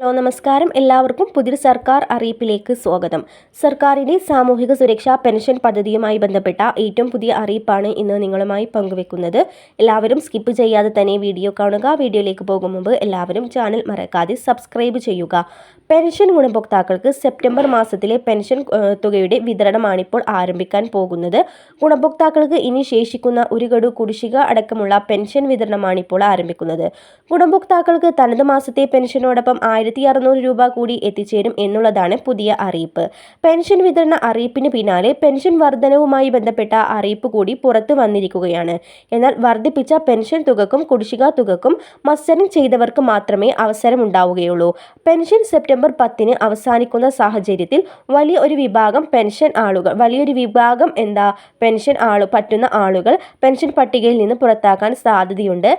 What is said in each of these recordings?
Hello നമസ്കാരം. എല്ലാവർക്കും പുതിയ സർക്കാർ അറിയിപ്പിലേക്ക് സ്വാഗതം. സർക്കാരിന്റെ സാമൂഹിക സുരക്ഷാ പെൻഷൻ പദ്ധതിയുമായി ബന്ധപ്പെട്ട ഏറ്റവും പുതിയ അറിയിപ്പാണ് ഇന്ന് നിങ്ങളുമായി പങ്കുവെക്കുന്നത്. എല്ലാവരും സ്കിപ്പ് ചെയ്യാതെ തന്നെ വീഡിയോ കാണുക. വീഡിയോയിലേക്ക് പോകും മുമ്പ് എല്ലാവരും ചാനൽ മറക്കാതെ സബ്സ്ക്രൈബ് ചെയ്യുക. പെൻഷൻ ഗുണഭോക്താക്കൾക്ക് സെപ്റ്റംബർ മാസത്തിലെ പെൻഷൻ തുകയുടെ വിതരണമാണിപ്പോൾ ആരംഭിക്കാൻ പോകുന്നത്. ഗുണഭോക്താക്കൾക്ക് ഇനി ശേഷിക്കുന്ന ഒരു ഗഡു കുടിശ്ശിക അടക്കമുള്ള പെൻഷൻ വിതരണമാണിപ്പോൾ ആരംഭിക്കുന്നത്. ഗുണഭോക്താക്കൾക്ക് തനത് മാസത്തെ പെൻഷനോടൊപ്പം ആയിരത്തി അറുന്നൂറ് രൂപ കൂടി എത്തിച്ചേരും എന്നുള്ളതാണ് പുതിയ അറിയിപ്പ്. പെൻഷൻ വിതരണ അറിയിപ്പിന് പിന്നാലെ പെൻഷൻ വർധനവുമായി ബന്ധപ്പെട്ട അറിയിപ്പ് കൂടി പുറത്തു വന്നിരിക്കുകയാണ്. എന്നാൽ വർദ്ധിപ്പിച്ച പെൻഷൻ തുകക്കും കുടിശ്ശിക തുകക്കും മത്സരം ചെയ്തവർക്ക് മാത്രമേ അവസരമുണ്ടാവുകയുള്ളൂ. പെൻഷൻ സെപ്റ്റംബർ പത്തിന് അവസാനിക്കുന്ന സാഹചര്യത്തിൽ വലിയ ഒരു വിഭാഗം പെൻഷൻ ആളുകൾ വലിയൊരു വിഭാഗം എന്താ പെൻഷൻ ആളു പറ്റുന്ന ആളുകൾ പെൻഷൻ പട്ടികയിൽ നിന്ന് പുറത്താക്കാൻ സാധ്യതയുണ്ട്.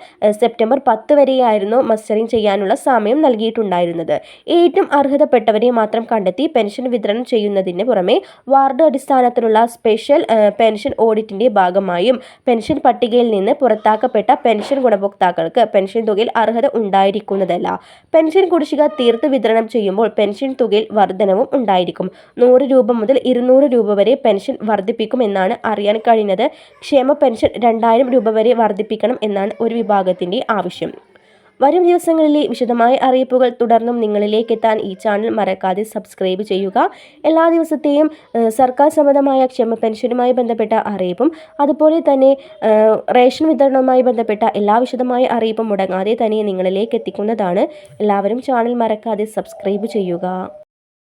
സെപ്റ്റംബർ പത്ത് വരെയായിരുന്നു മസ്റ്ററിംഗ് ചെയ്യാനുള്ള സമയം നൽകിയിട്ടുണ്ടായിരുന്നത്. ഏറ്റവും അർഹതപ്പെട്ടവരെ മാത്രം കണ്ടെത്തി പെൻഷൻ വിതരണം ചെയ്യുന്നതിന് പുറമെ വാർഡ് അടിസ്ഥാനത്തിലുള്ള സ്പെഷ്യൽ പെൻഷൻ ഓഡിറ്റിന്റെ ഭാഗമായും പെൻഷൻ പട്ടികയിൽ നിന്ന് പുറത്താക്കപ്പെട്ട പെൻഷൻ ഗുണഭോക്താക്കൾക്ക് പെൻഷൻ തുകയിൽ അർഹത ഉണ്ടായിരിക്കുന്നതല്ല. പെൻഷൻ കുടിശ്ശിക തീർത്ത് വിതരണം ചെയ്യുമ്പോൾ പെൻഷൻ തുകയിൽ വർധനവും ഉണ്ടായിരിക്കും. നൂറ് രൂപ മുതൽ ഇരുന്നൂറ് രൂപ വരെ പെൻഷൻ വർദ്ധിപ്പിക്കുമെന്നാണ് അറിയാൻ കഴിഞ്ഞത് ക്ഷേമ പെൻഷൻ രണ്ടായിരം രൂപ വരെ വർദ്ധിപ്പിക്കണം എന്നാണ് ഒരു വിഭാഗത്തിന്റെ ആവശ്യം. വരും ദിവസങ്ങളിലെ വിശദമായ അറിയിപ്പുകൾ തുടർന്നും നിങ്ങളിലേക്ക് എത്താൻ ഈ ചാനൽ മറക്കാതെ സബ്സ്ക്രൈബ് ചെയ്യുക. എല്ലാ ദിവസത്തെയും സർക്കാർ സംബന്ധമായ ക്ഷമ പെൻഷനുമായി ബന്ധപ്പെട്ട അറിയിപ്പും അതുപോലെ തന്നെ റേഷൻ വിതരണവുമായി ബന്ധപ്പെട്ട എല്ലാ വിശദമായ അറിയിപ്പും മുടങ്ങാതെ തന്നെ നിങ്ങളിലേക്ക് എത്തിക്കുന്നതാണ് എല്ലാവരും ചാനൽ മറക്കാതെ സബ്സ്ക്രൈബ് ചെയ്യുക.